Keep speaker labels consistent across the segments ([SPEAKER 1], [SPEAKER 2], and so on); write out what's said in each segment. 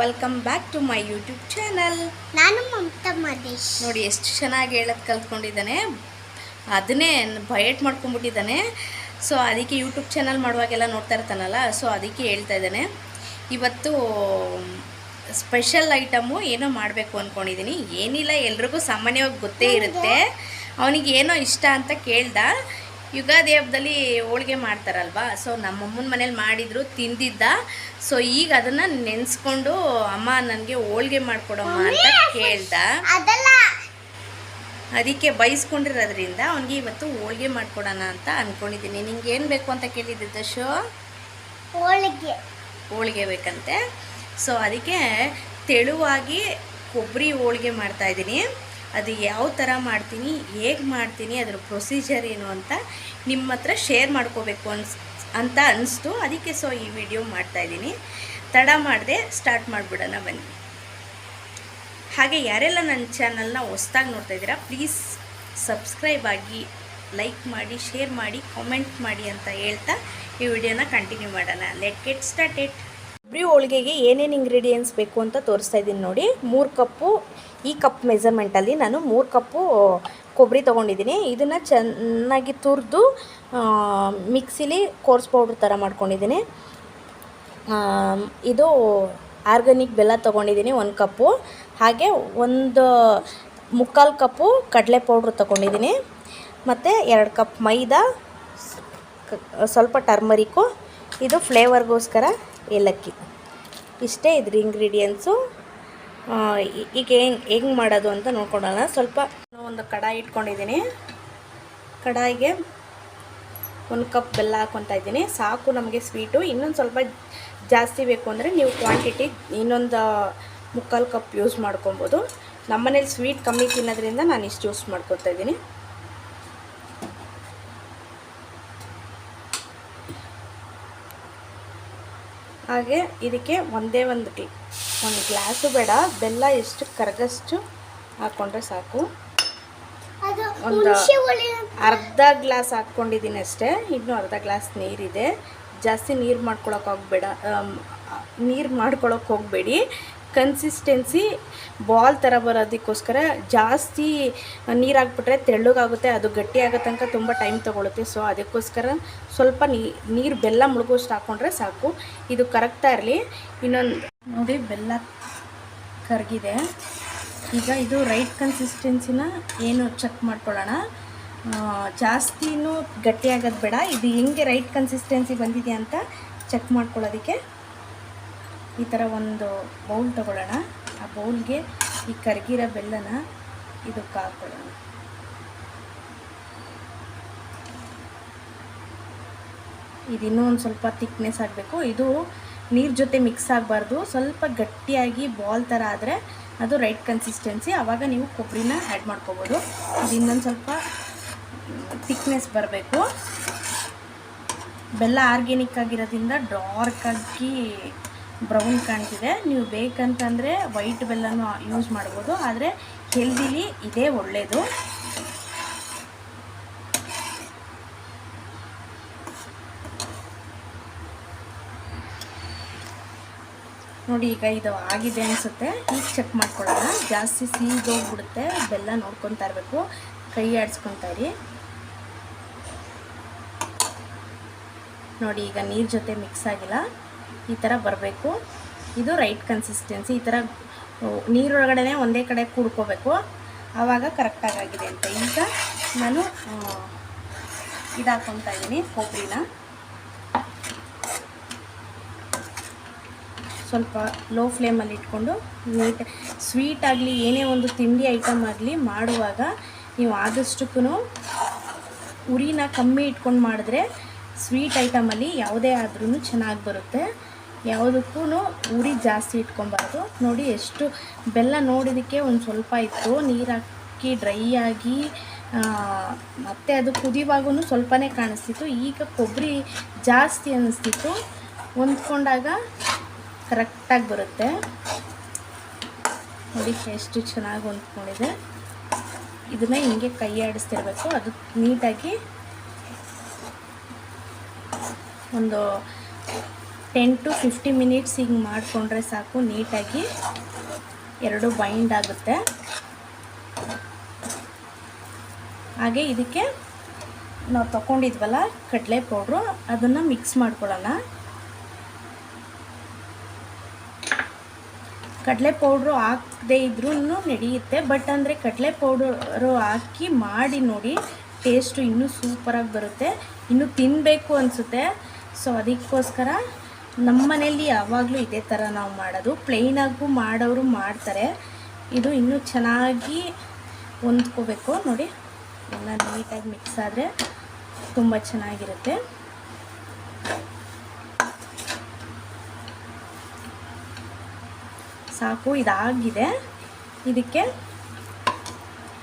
[SPEAKER 1] Welcome back to my YouTube channel
[SPEAKER 2] ನಾನು ಮಮತಾ ಮಹೇಶ್.
[SPEAKER 1] ನೋಡಿ ಎಷ್ಟು ಚೆನ್ನಾಗಿ ಹೇಳೋದು ಕಲ್ತ್ಕೊಂಡಿದ್ದಾನೆ. ಅದನ್ನೇ ಬಯಟ್ ಮಾಡ್ಕೊಂಡ್ಬಿಟ್ಟಿದ್ದಾನೆ. ಸೊ ಅದಕ್ಕೆ ಯೂಟ್ಯೂಬ್ ಚಾನಲ್ ಮಾಡುವಾಗೆಲ್ಲ ನೋಡ್ತಾ ಇರ್ತಾನಲ್ಲ ಸೊ ಅದಕ್ಕೆ ಹೇಳ್ತಾ ಇದ್ದಾನೆ. ಇವತ್ತು ಸ್ಪೆಷಲ್ ಐಟಮು ಏನೋ ಮಾಡಬೇಕು ಅಂದ್ಕೊಂಡಿದ್ದೀನಿ ಏನಿಲ್ಲ ಎಲ್ರಿಗೂ ಸಾಮಾನ್ಯವಾಗಿ ಗೊತ್ತೇ ಇರುತ್ತೆ. ಅವನಿಗೆ ಏನೋ ಇಷ್ಟ ಅಂತ ಕೇಳ್ದ. ಯುಗಾದಿ ಹಬ್ಬದಲ್ಲಿ ಹೋಳಿಗೆ ಮಾಡ್ತಾರಲ್ವಾ? ಸೊ ನಮ್ಮಮ್ಮನ ಮನೇಲಿ ಮಾಡಿದ್ರು ತಿಂದಿದ್ದ. ಸೊ ಈಗ ಅದನ್ನ ನೆನ್ಸ್ಕೊಂಡು ಅಮ್ಮ ನನಗೆ ಹೋಳಿಗೆ ಮಾಡ್ಕೊಡಮ್ಮ ಅಂತ ಕೇಳ್ದ. ಅದಕ್ಕೆ ಬೈಸ್ಕೊಂಡಿರೋದ್ರಿಂದ ಅವನಿಗೆ ಇವತ್ತು ಹೋಳಿಗೆ ಮಾಡ್ಕೊಡೋಣ ಅಂತ ಅಂದ್ಕೊಂಡಿದ್ದೀನಿ ನಿಂಗೆ ಏನು ಬೇಕು ಅಂತ ಕೇಳಿದ್ದೆ ದಶು?
[SPEAKER 2] ಹೋಳಿಗೆ.
[SPEAKER 1] ಹೋಳಿಗೆ ಬೇಕಂತೆ. ಸೊ ಅದಕ್ಕೆ ತೆಳುವಾಗಿ ಕೊಬ್ಬರಿ ಹೋಳಿಗೆ ಮಾಡ್ತಾಯಿದ್ದೀನಿ ಅದು ಯಾವ ಥರ ಮಾಡ್ತೀನಿ, ಹೇಗೆ ಮಾಡ್ತೀನಿ, ಅದರ ಪ್ರೊಸೀಜರ್ ಏನು ಅಂತ ನಿಮ್ಮ ಹತ್ರ ಶೇರ್ ಮಾಡ್ಕೋಬೇಕು ಅನ್ಸ್, ಅಂತ ಅನಿಸ್ತು. ಅದಕ್ಕೆ ಸೊ ಈ ವಿಡಿಯೋ ಮಾಡ್ತಾಯಿದ್ದೀನಿ ತಡ ಮಾಡದೆ ಸ್ಟಾರ್ಟ್ ಮಾಡಿಬಿಡೋಣ ಬನ್ನಿ. ಹಾಗೆ ಯಾರೆಲ್ಲ ನನ್ನ ಚಾನಲ್ನ ಹೊಸ್ದಾಗಿ ನೋಡ್ತಾ ಇದ್ದೀರಾ, ಪ್ಲೀಸ್ ಸಬ್ಸ್ಕ್ರೈಬ್ ಆಗಿ ಲೈಕ್ ಮಾಡಿ, ಶೇರ್ ಮಾಡಿ, ಕಾಮೆಂಟ್ ಮಾಡಿ ಅಂತ ಹೇಳ್ತಾ ಈ ವಿಡಿಯೋನ ಕಂಟಿನ್ಯೂ ಮಾಡೋಣ. Let get started. ಕೊಬ್ಬರಿ ಹೋಳಿಗೆಗೆ ಏನೇನು ಇಂಗ್ರೀಡಿಯೆಂಟ್ಸ್ ಬೇಕು ಅಂತ ತೋರಿಸ್ತಾ ಇದ್ದೀನಿ ನೋಡಿ. ಮೂರು ಕಪ್ಪು, ಈ ಕಪ್ ಮೆಸರ್ಮೆಂಟಲ್ಲಿ ನಾನು ಮೂರು ಕಪ್ಪು ಕೊಬ್ಬರಿ ತೊಗೊಂಡಿದ್ದೀನಿ. ಇದನ್ನು ಚೆನ್ನಾಗಿ ತುರಿದು ಮಿಕ್ಸಿಲಿ ಕೋರ್ಸ್ ಪೌಡ್ರ್ ಥರ ಮಾಡ್ಕೊಂಡಿದ್ದೀನಿ. ಇದು ಆರ್ಗಾನಿಕ್ ಬೆಲ್ಲ ತೊಗೊಂಡಿದ್ದೀನಿ ಒಂದು ಕಪ್ಪು. ಹಾಗೆ ಒಂದು ಮುಕ್ಕಾಲು ಕಪ್ಪು ಕಡಲೆ ಪೌಡ್ರ್ ತೊಗೊಂಡಿದ್ದೀನಿ. ಮತ್ತು ಎರಡು ಕಪ್ ಮೈದಾ ಸ್ವಲ್ಪ ಟರ್ಮರಿಕು ಇದು ಫ್ಲೇವರ್ಗೋಸ್ಕರ ಏಲಕ್ಕಿ. ಇಷ್ಟೇ ಇದ್ರ ಇಂಗ್ರೀಡಿಯೆಂಟ್ಸು ಈಗ ಹೆಂಗೆ ಹೆಂಗೆ ಮಾಡೋದು ಅಂತ ನೋಡ್ಕೊಳ್ಳೋಣ ಸ್ವಲ್ಪ ಒಂದು ಕಡಾಯಿ ಇಟ್ಕೊಂಡಿದ್ದೀನಿ. ಕಡಾಯಿಗೆ ಒಂದು ಕಪ್ ಬೆಲ್ಲ ಹಾಕ್ಕೊತಾ ಇದ್ದೀನಿ. ಸಾಕು ನಮಗೆ ಸ್ವೀಟು ಇನ್ನೊಂದು ಸ್ವಲ್ಪ ಜಾಸ್ತಿ ಬೇಕು ಅಂದರೆ ನೀವು ಕ್ವಾಂಟಿಟಿ ಇನ್ನೊಂದು ಮುಕ್ಕಾಲು ಕಪ್ ಯೂಸ್ ಮಾಡ್ಕೊಬೋದು. ನಮ್ಮನೇಲಿ ಸ್ವೀಟ್ ಕಮ್ಮಿ ತಿನ್ನೋದ್ರಿಂದ ನಾನು ಇಷ್ಟು ಯೂಸ್ ಮಾಡ್ಕೊತಾ ಇದ್ದೀನಿ. ಹಾಗೆ ಇದಕ್ಕೆ ಒಂದೇ ಒಂದು ಗ್ಲಿ ಒಂದು ಗ್ಲಾಸು ಬೇಡ ಬೆಲ್ಲ ಎಷ್ಟು ಕರಗಷ್ಟು ಹಾಕ್ಕೊಂಡ್ರೆ ಸಾಕು. ಒಂದು ಅರ್ಧ ಗ್ಲಾಸ್ ಹಾಕ್ಕೊಂಡಿದ್ದೀನಿ ಅಷ್ಟೇ ಇನ್ನೂ ಅರ್ಧ ಗ್ಲಾಸ್ ನೀರಿದೆ. ಜಾಸ್ತಿ ನೀರು ಮಾಡ್ಕೊಳಕ್ಕೆ ಹೋಗ್ಬೇಡ ನೀರು ಮಾಡ್ಕೊಳಕ್ಕೆ ಹೋಗಬೇಡಿ. ಕನ್ಸಿಸ್ಟೆನ್ಸಿ ಬಾಲ್ ಥರ ಬರೋದಕ್ಕೋಸ್ಕರ ಜಾಸ್ತಿ ನೀರು ಹಾಕ್ಬಿಟ್ರೆ ತೆಳ್ಳಗಾಗುತ್ತೆ, ಅದು ಗಟ್ಟಿ ಆಗೋ ತನಕ ತುಂಬ ಟೈಮ್ ತೊಗೊಳುತ್ತೆ. ಸೊ ಅದಕ್ಕೋಸ್ಕರ ಸ್ವಲ್ಪ ನೀರು ಬೆಲ್ಲ ಮುಳುಗೋಷ್ಟು ಹಾಕ್ಕೊಂಡ್ರೆ ಸಾಕು. ಇದು ಕರಗ್ತಾ ಇರಲಿ. ಇನ್ನೊಂದು ನೋಡಿ, ಬೆಲ್ಲ ಕರಗಿದೆ. ಈಗ ಇದು ರೈಟ್ ಕನ್ಸಿಸ್ಟೆನ್ಸಿನ ಏನು ಚೆಕ್ ಮಾಡ್ಕೊಳ್ಳೋಣ. ಜಾಸ್ತಿನೂ ಗಟ್ಟಿಯಾಗೋದು ಬೇಡ. ಇದು ಹೆಂಗೆ ರೈಟ್ ಕನ್ಸಿಸ್ಟೆನ್ಸಿ ಬಂದಿದೆ ಅಂತ ಚೆಕ್ ಮಾಡ್ಕೊಳ್ಳೋದಕ್ಕೆ ಈ ಥರ ಒಂದು ಬೌಲ್ ತಗೊಳ್ಳೋಣ. ಆ ಬೌಲ್ಗೆ ಈ ಕರಗಿರೋ ಬೆಲ್ಲನ ಇದಕ್ಕೆ ಹಾಕ್ಕೊಳ್ಳೋಣ. ಇದು ಇನ್ನೂ ಒಂದು ಸ್ವಲ್ಪ ತಿಕ್ನೆಸ್ ಆಗಬೇಕು ಇದು ನೀರು ಜೊತೆ ಮಿಕ್ಸ್ ಆಗಬಾರ್ದು. ಸ್ವಲ್ಪ ಗಟ್ಟಿಯಾಗಿ ಬಾಲ್ ಥರ ಆದರೆ ಅದು ರೈಟ್ ಕನ್ಸಿಸ್ಟೆನ್ಸಿ ಆವಾಗ ನೀವು ಕೊಬ್ಬರಿನ ಆ್ಯಡ್ ಮಾಡ್ಕೋಬೋದು. ಇದು ಇನ್ನೊಂದು ಸ್ವಲ್ಪ ತಿಕ್ನೆಸ್ ಬರಬೇಕು. ಬೆಲ್ಲ ಆರ್ಗ್ಯಾನಿಕ್ ಆಗಿರೋದ್ರಿಂದ ಡಾರ್ಕಾಗಿ ಬ್ರೌನ್ ಕಾಣ್ತಿದೆ. ನೀವು ಬೇಕಂತಂದರೆ ವೈಟ್ ಬೆಲ್ಲನೂ ಯೂಸ್ ಮಾಡ್ಬೋದು. ಆದರೆ ಹೆಲ್ದಿಲಿ ಇದೇ ಒಳ್ಳೆಯದು ನೋಡಿ, ಈಗ ಇದು ಆಗಿದೆ ಅನಿಸುತ್ತೆ. ಈಗ ಚೆಕ್ ಮಾಡ್ಕೊಳ್ಳೋಣ. ಜಾಸ್ತಿ ಸೀದೋಗ್ಬಿಡುತ್ತೆ ಬೆಲ್ಲ ನೋಡ್ಕೊತಾ ಇರಬೇಕು. ಕೈ ಆಡಿಸ್ಕೊತಾ ಇರಿ. ನೋಡಿ, ಈಗ ನೀರು ಜೊತೆ ಮಿಕ್ಸ್ ಆಗಿಲ್ಲ. ಈ ಥರ ಬರಬೇಕು. ಇದು ರೈಟ್ ಕನ್ಸಿಸ್ಟೆನ್ಸಿ ಈ ಥರ ನೀರೊಳಗಡೆ ಒಂದೇ ಕಡೆ ಕೂಡ್ಕೋಬೇಕು. ಆವಾಗ ಕರೆಕ್ಟಾಗಿ ಆಗಿದೆ ಅಂತ. ಈಗ ನಾನು ಇದು ಹಾಕ್ಕೊತಾ ಇದ್ದೀನಿ ಕೊಬ್ಬರಿನ. ಸ್ವಲ್ಪ ಲೋ ಫ್ಲೇಮಲ್ಲಿ ಇಟ್ಕೊಂಡು ನೀಟ್ ಸ್ವೀಟ್ ಆಗಲಿ, ಏನೇ ಒಂದು ತಿಂಡಿ ಐಟಮ್ ಆಗಲಿ ಮಾಡುವಾಗ ನೀವು ಆದಷ್ಟಕ್ಕೂ ಉರಿನ ಕಮ್ಮಿ ಇಟ್ಕೊಂಡು ಮಾಡಿದ್ರೆ ಸ್ವೀಟ್ ಐಟಮಲ್ಲಿ ಯಾವುದೇ ಆದ್ರೂ ಚೆನ್ನಾಗಿ ಬರುತ್ತೆ. ಯಾವುದಕ್ಕೂ ಉರಿ ಜಾಸ್ತಿ ಇಟ್ಕೊಬಾರ್ದು. ನೋಡಿ ಎಷ್ಟು ಬೆಲ್ಲ ನೋಡಿದ್ದಕ್ಕೆ ಒಂದು ಸ್ವಲ್ಪ ಇತ್ತು. ನೀರು ಹಾಕಿ ಡ್ರೈ ಆಗಿ ಮತ್ತು ಮತ್ತೆ ಅದು ಕುದಿವಾಗೂ ಸ್ವಲ್ಪನೇ ಕಾಣಿಸ್ತಿತ್ತು. ಈಗ ಕೊಬ್ಬರಿ ಜಾಸ್ತಿ ಅನ್ನಿಸ್ತಿತ್ತು ಹೊಂದ್ಕೊಂಡಾಗ ಕರೆಕ್ಟಾಗಿ ಬರುತ್ತೆ. ನೋಡಿ ಎಷ್ಟು ಚೆನ್ನಾಗಿ ಹೊಂದ್ಕೊಂಡಿದೆ. ಇದನ್ನ ಹಿಂಗೆ ಕೈ ಆಡಿಸ್ತಿರ್ಬೇಕು ಅದು ನೀಟಾಗಿ ಒಂದು ಟೆನ್ ಟು ಫಿಫ್ಟಿ ಮಿನಿಟ್ಸ್ ಹಿಂಗೆ ಮಾಡಿಕೊಂಡ್ರೆ ಸಾಕು, ನೀಟಾಗಿ ಎರಡು ಬೈಂಡ್ ಆಗುತ್ತೆ. ಹಾಗೆ ಇದಕ್ಕೆ ನಾವು ತಗೊಂಡಿದ್ವಲ್ಲ ಕಡಲೆ ಪೌಡ್ರು ಅದನ್ನು ಮಿಕ್ಸ್ ಮಾಡ್ಕೊಳ್ಳೋಣ. ಕಡಲೆ ಪೌಡ್ರು ಹಾಕದೇ ಇದ್ರೂ ನಡೆಯುತ್ತೆ ಬಟ್ ಅಂದರೆ ಕಡಲೆ ಪೌಡರು ಹಾಕಿ ಮಾಡಿ ನೋಡಿ ಟೇಸ್ಟು ಇನ್ನೂ ಸೂಪರಾಗಿ ಬರುತ್ತೆ. ಇನ್ನೂ ತಿನ್ನಬೇಕು ಅನಿಸುತ್ತೆ. ಸೊ ಅದಕ್ಕೋಸ್ಕರ ನಮ್ಮ ಮನೇಲಿ ಯಾವಾಗಲೂ ಇದೇ ಥರ ನಾವು ಮಾಡೋದು. ಪ್ಲೈನಾಗೂ ಮಾಡೋರು ಮಾಡ್ತಾರೆ. ಇದು ಇನ್ನೂ ಚೆನ್ನಾಗಿ ಹೊಂದ್ಕೋಬೇಕು. ನೋಡಿ, ಎಲ್ಲ ನೀಟಾಗಿ ಮಿಕ್ಸ್ ಆದರೆ ತುಂಬ ಚೆನ್ನಾಗಿರುತ್ತೆ. ಸಾಕು, ಇದಾಗಿದೆ. ಇದಕ್ಕೆ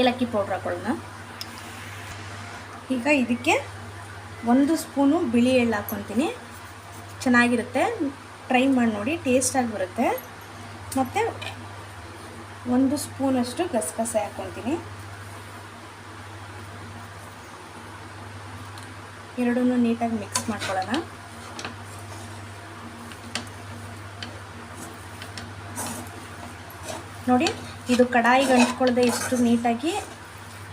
[SPEAKER 1] ಏಲಕ್ಕಿ ಪೌಡ್ರ್ ಹಾಕೊಳ್ಳೋಣ. ಈಗ ಇದಕ್ಕೆ ಒಂದು ಸ್ಪೂನು ಬಿಳಿ ಎಳ್ಳು ಹಾಕ್ಕೊತೀನಿ. ಚೆನ್ನಾಗಿರುತ್ತೆ. ಟ್ರೈ ಮಾಡಿ ನೋಡಿ ಟೇಸ್ಟಾಗಿ ಬರುತ್ತೆ. ಮತ್ತು ಒಂದು ಸ್ಪೂನಷ್ಟು ಗಸಗಸೆ ಹಾಕ್ಕೊತೀನಿ. ಎರಡೂ ನೀಟಾಗಿ ಮಿಕ್ಸ್ ಮಾಡ್ಕೊಳ್ಳೋಣ. ನೋಡಿ, ಇದು ಕಡಾಯಿಗೆ ಅಂಟ್ಕೊಳ್ಳದೆ ಎಷ್ಟು ನೀಟಾಗಿ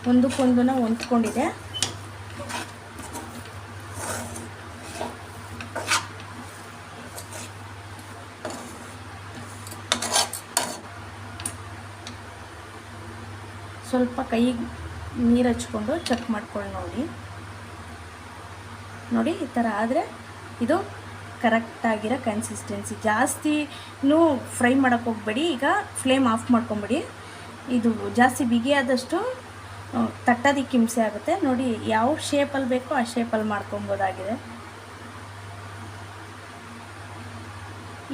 [SPEAKER 1] ಒಂದಕ್ಕೊಂದನ್ನ ಹೊಂದ್ಕೊಂಡಿದೆ. ಸ್ವಲ್ಪ ಕೈಗೆ ನೀರು ಹಚ್ಕೊಂಡು ಚೆಕ್ ಮಾಡ್ಕೊಳ್ಳಿ ನೋಡಿ. ನೋಡಿ, ಈ ಥರ ಆದರೆ ಇದು ಕರೆಕ್ಟಾಗಿರೋ ಕನ್ಸಿಸ್ಟೆನ್ಸಿ ಜಾಸ್ತಿನೂ ಫ್ರೈ ಮಾಡೋಕ್ಕೆ ಹೋಗ್ಬೇಡಿ, ಈಗ ಫ್ಲೇಮ್ ಆಫ್ ಮಾಡ್ಕೊಂಬಿಡಿ. ಇದು ಜಾಸ್ತಿ ಬಿಗಿಯಾದಷ್ಟು ತಟ್ಟೋದಕ್ಕೆ ಹಿಂಸೆ ಆಗುತ್ತೆ. ನೋಡಿ, ಯಾವ ಶೇಪಲ್ಲಿ ಬೇಕೋ ಆ ಶೇಪಲ್ಲಿ ಮಾಡ್ಕೊಬೋದಾಗಿದೆ.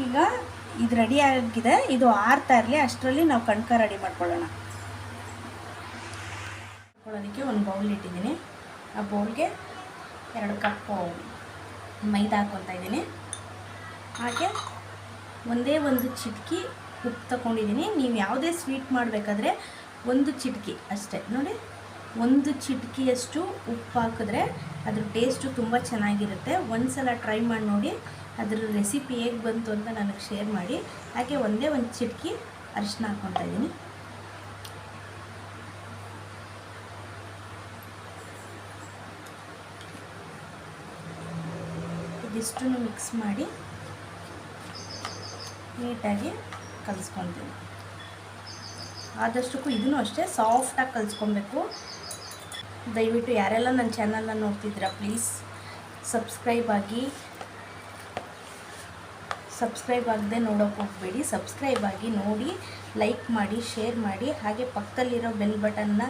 [SPEAKER 1] ಈಗ ಇದು ರೆಡಿ ಆಗಿದೆ. ಇದು ಆರ್ತಾ ಇರಲಿ, ಅಷ್ಟರಲ್ಲಿ ನಾವು ಕಣ್ಕ ರೆಡಿ ಮಾಡ್ಕೊಳ್ಳೋಣ. ಮಾಡ್ಕೊಳ್ಳೋದಕ್ಕೆ ಒಂದು ಬೌಲ್ ಇಟ್ಟಿದ್ದೀನಿ. ಆ ಬೌಲ್ಗೆ ಎರಡು ಕಪ್ಪು ಮೈದಾ ಹಾಕ್ಕೊತಾ ಇದ್ದೀನಿ. ಹಾಗೆ ಒಂದೇ ಒಂದು ಚಿಟಕಿ ಉಪ್ಪು ತಗೊಂಡಿದ್ದೀನಿ ನೀವು ಯಾವುದೇ ಸ್ವೀಟ್ ಮಾಡಬೇಕಾದ್ರೆ ಒಂದು ಚಿಟಕಿ ಅಷ್ಟೇ. ನೋಡಿ, ಒಂದು ಚಿಟಕಿಯಷ್ಟು ಉಪ್ಪು ಹಾಕಿದ್ರೆ ಅದ್ರ ಟೇಸ್ಟು ತುಂಬ ಚೆನ್ನಾಗಿರುತ್ತೆ. ಒಂದು ಸಲ ಟ್ರೈ ಮಾಡಿ ನೋಡಿ ಅದ್ರ ರೆಸಿಪಿ ಹೇಗೆ ಬಂತು ಅಂತ ನನಗೆ ಶೇರ್ ಮಾಡಿ. ಹಾಗೆ ಒಂದೇ ಒಂದು ಚಿಟಕಿ ಅರಿಶಿನ ಹಾಕ್ಕೊತಾ ಇದ್ದೀನಿ. ಇದಿಷ್ಟನ್ನು ಮಿಕ್ಸ್ ಮಾಡಿ ನೀಟಾಗಿ ಕಲಿಸ್ಕೊತೀನಿ ಆದಷ್ಟಕ್ಕೂ ಇದನ್ನು ಅಷ್ಟೇ ಸಾಫ್ಟಾಗಿ ಕಲಿಸ್ಕೊಬೇಕು ದಯವಿಟ್ಟು ಯಾರೆಲ್ಲ ನನ್ನ ಚಾನಲ್ನ ನೋಡ್ತಿದ್ದೀರಾ, ಪ್ಲೀಸ್ ಸಬ್ಸ್ಕ್ರೈಬ್ ಆಗಿ. ಸಬ್ಸ್ಕ್ರೈಬ್ ಆಗದೆ ನೋಡೋಕೆ ಹೋಗಬೇಡಿ. ಸಬ್ಸ್ಕ್ರೈಬ್ ಆಗಿ ನೋಡಿ, ಲೈಕ್ ಮಾಡಿ, ಶೇರ್ ಮಾಡಿ, ಹಾಗೆ ಪಕ್ಕದಲ್ಲಿರೋ ಬೆಲ್ ಬಟನ್ನ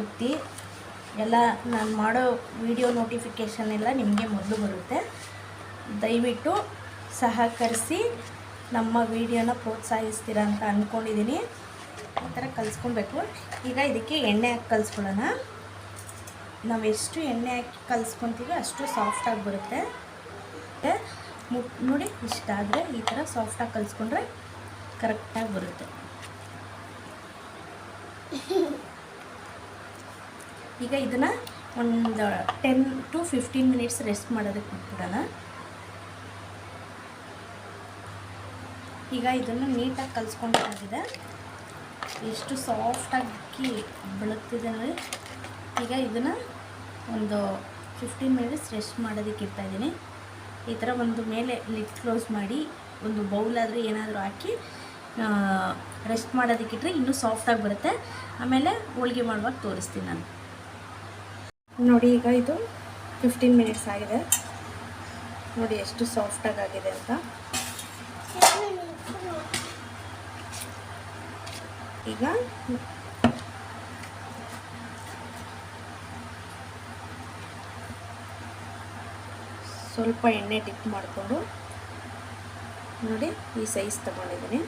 [SPEAKER 1] ಒತ್ತಿ. ಎಲ್ಲ ನಾನು ಮಾಡೋ ವಿಡಿಯೋ ನೋಟಿಫಿಕೇಷನ್ ಎಲ್ಲ ನಿಮಗೆ ಮೊದಲು ಬರುತ್ತೆ. ದಯವಿಟ್ಟು ಸಹಕರಿಸಿ ನಮ್ಮ ವಿಡಿಯೋನ ಪ್ರೋತ್ಸಾಹಿಸ್ತೀರ ಅಂತ ಅಂದ್ಕೊಂಡಿದ್ದೀನಿ ಈ ಥರ ಕಲಿಸ್ಕೊಬೇಕು ಈಗ ಇದಕ್ಕೆ ಎಣ್ಣೆ ಹಾಕಿ ಕಲಿಸ್ಕೊಳ್ಳೋಣ. ನಾವು ಎಷ್ಟು ಎಣ್ಣೆ ಹಾಕಿ ಕಲಿಸ್ಕೊತೀವಿ ಅಷ್ಟು ಸಾಫ್ಟಾಗಿ ಬರುತ್ತೆ. ನೋಡಿ ಇಷ್ಟ ಆದರೆ ಈ ಥರ ಸಾಫ್ಟಾಗಿ ಕಲಿಸ್ಕೊಂಡ್ರೆ ಕರೆಕ್ಟಾಗಿ ಬರುತ್ತೆ. ಈಗ ಇದನ್ನು ಒಂದು ten to fifteen minutes rest ಮಾಡೋದಕ್ಕೆ ಬಿಟ್ಬಿಡೋಣ. ಈಗ ಇದನ್ನು ನೀಟಾಗಿ ಕಲಿಸ್ಕೊಂಡಾಗಿದೆ ಎಷ್ಟು ಸಾಫ್ಟಾಗಿ ಬೆಳಗ್ತಿದೆ ನೋಡಿ. ಈಗ ಇದನ್ನು ಒಂದು ಫಿಫ್ಟೀನ್ ಮಿನಿಟ್ಸ್ ರೆಸ್ಟ್ ಮಾಡೋದಕ್ಕೆ ಇಡ್ತಾಯಿದ್ದೀನಿ ಈ ಥರ ಒಂದು ಮೇಲೆ ಲಿಡ್ ಕ್ಲೋಸ್ ಮಾಡಿ ಒಂದು ಬೌಲಾದರೂ ಏನಾದರೂ ಹಾಕಿ ರೆಸ್ಟ್ ಮಾಡೋದಕ್ಕಿಟ್ರೆ ಇನ್ನೂ ಸಾಫ್ಟಾಗಿ ಬರುತ್ತೆ. ಆಮೇಲೆ ಹೋಳಿಗೆ ಮಾಡುವಾಗ ತೋರಿಸ್ತೀನಿ ನಾನು. ನೋಡಿ ಈಗ ಇದು ಫಿಫ್ಟೀನ್ ಮಿನಿಟ್ಸ್ ಆಗಿದೆ. ನೋಡಿ ಎಷ್ಟು ಸಾಫ್ಟಾಗಿ ಆಗಿದೆ ಅಂತ. ಈಗ ಸ್ವಲ್ಪ ಎಣ್ಣೆ ಡಿಪ್ ಮಾಡಿಕೊಂಡು ನೋಡಿ ಈ ಸೈಜ್ ತಗೊಂಡಿದ್ದೀನಿ.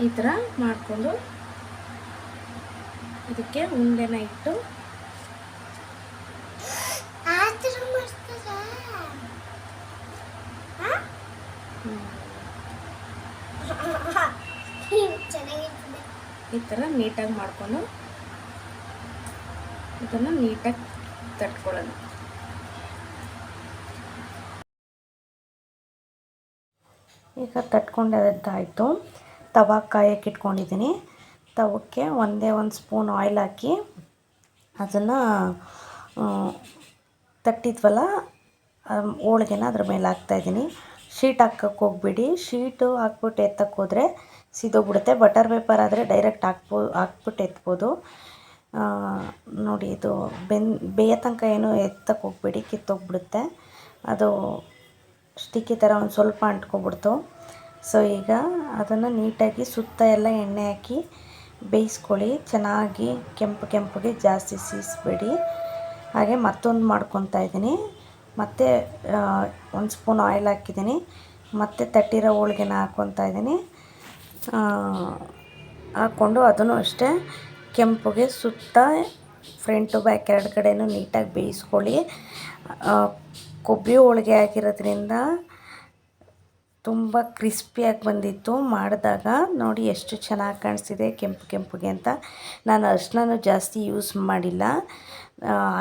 [SPEAKER 1] ಈ ಥರ ಮಾಡಿಕೊಂಡು ಇದಕ್ಕೆ ಉಂಡೆನ ಇಟ್ಟು
[SPEAKER 2] ಆ ಥರ ಮಾಡ್ತಾರಾ
[SPEAKER 1] ಹ್ಮ್,
[SPEAKER 2] ಚೆನ್ನಾಗಿರ್ತದೆ
[SPEAKER 1] ಈ ಥರ ನೀಟಾಗಿ ಮಾಡಿಕೊಂಡು ಇದನ್ನು ನೀಟಾಗಿ ತಟ್ಕೊಳ್ಳೋದು ಈಗ ತಟ್ಕೊಂಡದ್ದಾಯಿತು. ತವಾ ಕಾಯಕ್ಕೆ ಇಟ್ಕೊಂಡಿದ್ದೀನಿ. ತವಕ್ಕೆ ಒಂದೇ ಒಂದು ಸ್ಪೂನ್ ಆಯಿಲ್ ಹಾಕಿ ಅದನ್ನು ತಟ್ಟಿದ್ವಲ್ಲ ಹೋಳ್ಗೆನ ಅದ್ರ ಮೇಲೆ ಹಾಕ್ತಾಯಿದ್ದೀನಿ. ಶೀಟ್ ಹಾಕಕ್ಕೆ ಹೋಗ್ಬೇಡಿ. ಶೀಟು ಹಾಕ್ಬಿಟ್ಟು ಎತ್ತಕ್ಕೆ ಹೋದರೆ ಸಿದೋಗ್ಬಿಡುತ್ತೆ. ಬಟರ್ ಪೇಪರ್ ಆದರೆ ಡೈರೆಕ್ಟ್ ಹಾಕ್ಬೋ, ಹಾಕ್ಬಿಟ್ಟು ಎತ್ಬೋದು. ನೋಡಿ ಇದು ಬೆನ್, ಬೇಯೋ ತನಕ ಏನು ಎತ್ತಕ್ಕೆ ಹೋಗ್ಬೇಡಿ, ಕಿತ್ತೋಗ್ಬಿಡುತ್ತೆ. ಅದು ಸ್ಟಿಕ್ಕಿ ಥರ ಒಂದು ಸ್ವಲ್ಪ ಅಂಟ್ಕೊಬಿಡ್ತು. ಸೊ ಈಗ ಅದನ್ನು ನೀಟಾಗಿ ಸುತ್ತ ಎಲ್ಲ ಎಣ್ಣೆ ಹಾಕಿ ಬೇಯಿಸ್ಕೊಳ್ಳಿ. ಚೆನ್ನಾಗಿ ಕೆಂಪು ಕೆಂಪುಗೆ ಜಾಸ್ತಿ ಸೀಸ್ಬೇಡಿ. ಹಾಗೆ ಮತ್ತೊಂದು ಮಾಡ್ಕೊತಾ ಇದ್ದೀನಿ. ಮತ್ತು ಒಂದು ಸ್ಪೂನ್ ಆಯಿಲ್ ಹಾಕಿದ್ದೀನಿ. ಮತ್ತು ತಟ್ಟಿರೋ ಹೋಳ್ಗೆನ ಹಾಕ್ಕೊತಾ ಇದ್ದೀನಿ. ಹಾಕ್ಕೊಂಡು ಅದನ್ನು ಅಷ್ಟೇ ಕೆಂಪುಗೆ ಸುತ್ತ ಫ್ರಂಟು ಬ್ಯಾಕ್ ಎರಡು ಕಡೆಯೂ ನೀಟಾಗಿ ಬೇಯಿಸ್ಕೊಳ್ಳಿ. ಕೊಬ್ಬರಿ ಹೋಳಿಗೆ ಆಗಿರೋದ್ರಿಂದ ತುಂಬ ಕ್ರಿಸ್ಪಿಯಾಗಿ ಬಂದಿತ್ತು ಮಾಡಿದಾಗ. ನೋಡಿ ಎಷ್ಟು ಚೆನ್ನಾಗಿ ಕಾಣಿಸ್ತಿದೆ ಕೆಂಪು ಕೆಂಪುಗೆ ಅಂತ. ನಾನು ಅರ್ಶಿನೂ ಜಾಸ್ತಿ ಯೂಸ್ ಮಾಡಿಲ್ಲ.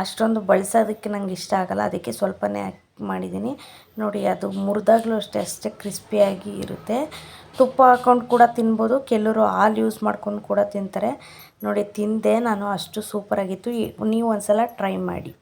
[SPEAKER 1] ಅಷ್ಟೊಂದು ಬಳಸೋದಕ್ಕೆ ನಂಗೆ ಇಷ್ಟ ಆಗಲ್ಲ. ಅದಕ್ಕೆ ಸ್ವಲ್ಪನೇ ಹಾಕಿ ಮಾಡಿದ್ದೀನಿ. ನೋಡಿ, ಅದು ಮುರಿದಾಗಲೂ ಅಷ್ಟೇ ಅಷ್ಟೇ ಕ್ರಿಸ್ಪಿಯಾಗಿ ಇರುತ್ತೆ. ತುಪ್ಪ ಹಾಕ್ಕೊಂಡು ಕೂಡ ತಿನ್ಬೋದು. ಕೆಲವರು ಹಾಲು ಯೂಸ್ ಮಾಡ್ಕೊಂಡು ಕೂಡ ತಿಂತಾರೆ. ನೋಡಿ, ತಿಂದೆ ನಾನು ಅಷ್ಟು ಸೂಪರಾಗಿತ್ತು. ನೀವು ಒಂದು ಸಲ ಟ್ರೈ ಮಾಡಿ.